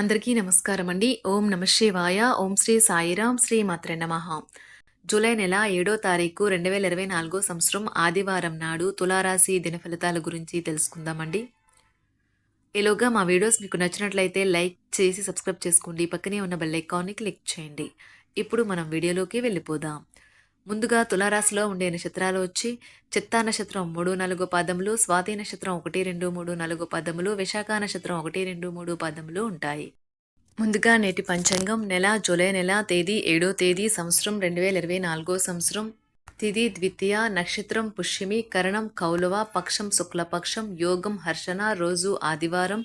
అందరికీ నమస్కారం అండి ఓం నమ శివాయ. ఓం శ్రీ సాయిరాం శ్రీ మాత్ర నమ. జూలై నెల ఏడో తారీఖు రెండు వేల ఇరవై నాలుగో సంవత్సరం ఆదివారం నాడు తులారాశి దిన ఫలితాల గురించి తెలుసుకుందామండి. ఈలోగా మా వీడియోస్ మీకు నచ్చినట్లయితే లైక్ చేసి సబ్స్క్రైబ్ చేసుకోండి. పక్కనే ఉన్న బెల్ ఐకాన్ని క్లిక్ చేయండి. ఇప్పుడు మనం వీడియోలోకి వెళ్ళిపోదాం. ముందుగా తులారాశిలో ఉండే నక్షత్రాలు వచ్చి చిత్తా నక్షత్రం మూడు నాలుగు పాదములు స్వాతి నక్షత్రం ఒకటి రెండు మూడు నాలుగు పాదములు విశాఖ నక్షత్రం ఒకటి రెండు మూడు పాదములు ఉంటాయి. ముందుగా నేటి పంచాంగం నెల జూలై నెల తేదీ ఏడో తేదీ సంవత్సరం రెండు వేల ఇరవై నాలుగో సంవత్సరం. తిది ద్వితీయ నక్షత్రం పుష్యమి కరణం కౌలవ పక్షం శుక్లపక్షం యోగం హర్షణ రోజు ఆదివారం.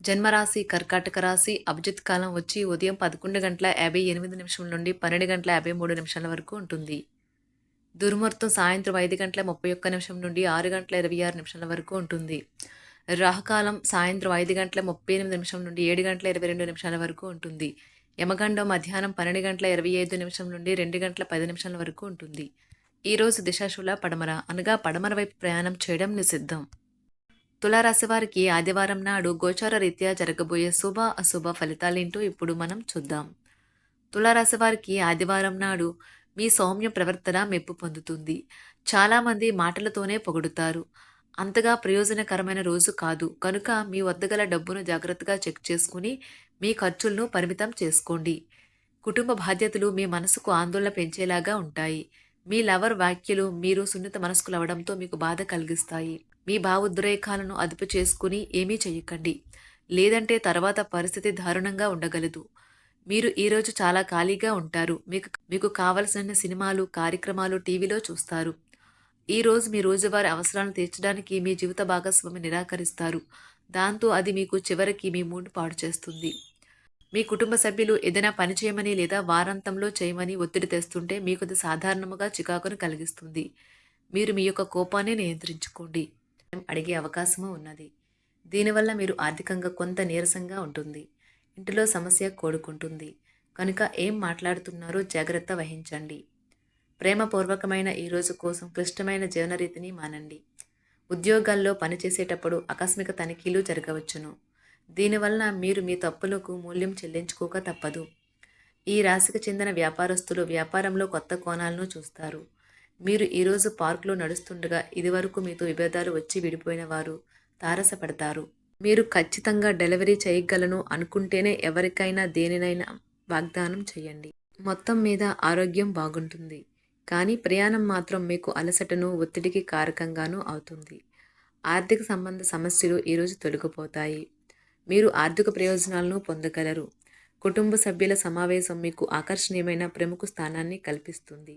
జన్మరాశి కర్కాటక రాశి అభిజిత్ కాలం వచ్చి ఉదయం పదకొండు గంటల యాభై ఎనిమిది నిమిషం నుండి పన్నెండు గంటల యాభై మూడు నిమిషాల వరకు ఉంటుంది. దుర్ముహూర్తం సాయంత్రం ఐదు గంటల ముప్పై ఒక్క నిమిషం నుండి ఆరు గంటల ఇరవై ఆరు నిమిషాల వరకు ఉంటుంది. రాహుకాలం సాయంత్రం ఐదు గంటల ముప్పై ఎనిమిది నిమిషం నుండి ఏడు గంటల ఇరవై రెండు నిమిషాల వరకు ఉంటుంది. యమగండం మధ్యాహ్నం పన్నెండు గంటల ఇరవై ఐదు నిమిషం నుండి రెండు గంటల పది నిమిషాల వరకు ఉంటుంది. ఈరోజు దిశాశుల పడమర అనగా పడమర వైపు ప్రయాణం చేయడం నిషిద్ధం. తులారాశి వారికి ఆదివారం నాడు గోచార రీత్యా జరగబోయే శుభ అశుభ ఫలితాలేంటో ఇప్పుడు మనం చూద్దాం. తులారాశి వారికి ఆదివారం నాడు మీ సౌమ్య ప్రవర్తన మెప్పు పొందుతుంది. చాలామంది మాటలతోనే పొగుడుతారు. అంతగా ప్రయోజనకరమైన రోజు కాదు. కనుక మీ వద్ద గల డబ్బును జాగ్రత్తగా చెక్ చేసుకుని మీ ఖర్చులను పరిమితం చేసుకోండి. కుటుంబ బాధ్యతలు మీ మనసుకు ఆందోళన పెంచేలాగా ఉంటాయి. మీ లవర్ వ్యాఖ్యలు మీరు సున్నిత మనస్కులవడంతో మీకు బాధ కలిగిస్తాయి. మీ భావోద్రేకాలను అదుపు చేసుకుని ఏమీ చెయ్యకండి. లేదంటే తర్వాత పరిస్థితి దారుణంగా ఉండగలదు. మీరు ఈరోజు చాలా ఖాళీగా ఉంటారు. మీకు మీకు కావలసిన సినిమాలు కార్యక్రమాలు టీవీలో చూస్తారు. ఈరోజు మీ రోజువారి అవసరాలను తీర్చడానికి మీ జీవిత భాగస్వామి నిరాకరిస్తారు. దాంతో అది మీకు చివరికి మీ మూడు పాడు చేస్తుంది. మీ కుటుంబ సభ్యులు ఏదైనా పని చేయమని లేదా వారాంతంలో చేయమని ఒత్తిడి తెస్తుంటే మీకు అది సాధారణముగా చికాకును కలిగిస్తుంది. మీరు మీ యొక్క కోపాన్ని నియంత్రించుకోండి. అడిగే అవకాశము ఉన్నది. దీనివల్ల మీరు ఆర్థికంగా కొంత నీరసంగా ఉంటుంది. ఇంటిలో సమస్య కోడుకుంటుంది. కనుక ఏం మాట్లాడుతున్నారో జాగ్రత్త వహించండి. ప్రేమపూర్వకమైన ఈ రోజు కోసం క్లిష్టమైన జీవనరీతిని మానండి. ఉద్యోగాల్లో పనిచేసేటప్పుడు ఆకస్మిక తనిఖీలు జరగవచ్చును. దీనివలన మీరు మీ తప్పులకు మూల్యం చెల్లించుకోక తప్పదు. ఈ రాశికి చెందిన వ్యాపారస్తులు వ్యాపారంలో కొత్త కోణాలను చూస్తారు. మీరు ఈరోజు పార్కులో నడుస్తుండగా ఇదివరకు మీతో విభేదాలు వచ్చి విడిపోయిన వారు తారసపడతారు. మీరు ఖచ్చితంగా డెలివరీ చేయగలను అనుకుంటేనే ఎవరికైనా దేనినైనా వాగ్దానం చేయండి. మొత్తం మీద ఆరోగ్యం బాగుంటుంది. కానీ ప్రయాణం మాత్రం మీకు అలసటను ఒత్తిడికి కారకంగానూ అవుతుంది. ఆర్థిక సంబంధ సమస్యలు ఈరోజు తొలగిపోతాయి. మీరు ఆర్థిక ప్రయోజనాలను పొందగలరు. కుటుంబ సభ్యుల సమావేశం మీకు ఆకర్షణీయమైన ప్రముఖ స్థానాన్ని కల్పిస్తుంది.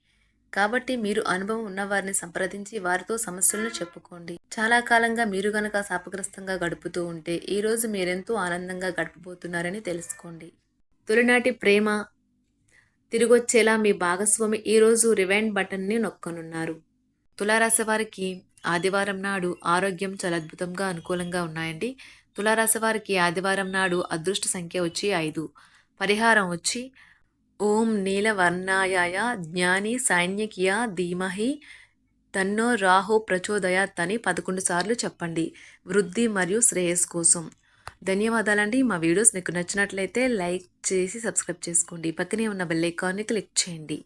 కాబట్టి మీరు అనుభవం ఉన్నవారిని సంప్రదించి వారితో సమస్యలను చెప్పుకోండి. చాలా కాలంగా మీరు గనక శాపగ్రస్తంగా గడుపుతూ ఉంటే ఈరోజు మీరెంతో ఆనందంగా గడపబోతున్నారని తెలుసుకోండి. తొలినాటి ప్రేమ తిరిగొచ్చేలా మీ భాగస్వామి ఈరోజు రివైండ్ బటన్ని నొక్కనున్నారు. తులారాశి వారికి ఆదివారం నాడు ఆరోగ్యం చాలా అద్భుతంగా అనుకూలంగా ఉన్నాయండి. తులారాశి వారికి ఆదివారం నాడు అదృష్ట సంఖ్య వచ్చి ఐదు పరిహారం వచ్చి ఓం నీలవర్ణాయాయ జ్ఞాని సైన్యకియ ధీమహి తన్నో రాహు ప్రచోదయాత్ అని పదకొండు సార్లు చెప్పండి. వృద్ధి మరియు శ్రేయస్ కోసం. ధన్యవాదాలండి. మా వీడియోస్ మీకు నచ్చినట్లయితే లైక్ చేసి సబ్స్క్రైబ్ చేసుకోండి. పక్కనే ఉన్న బెల్ ఐకాన్ని క్లిక్ చేయండి.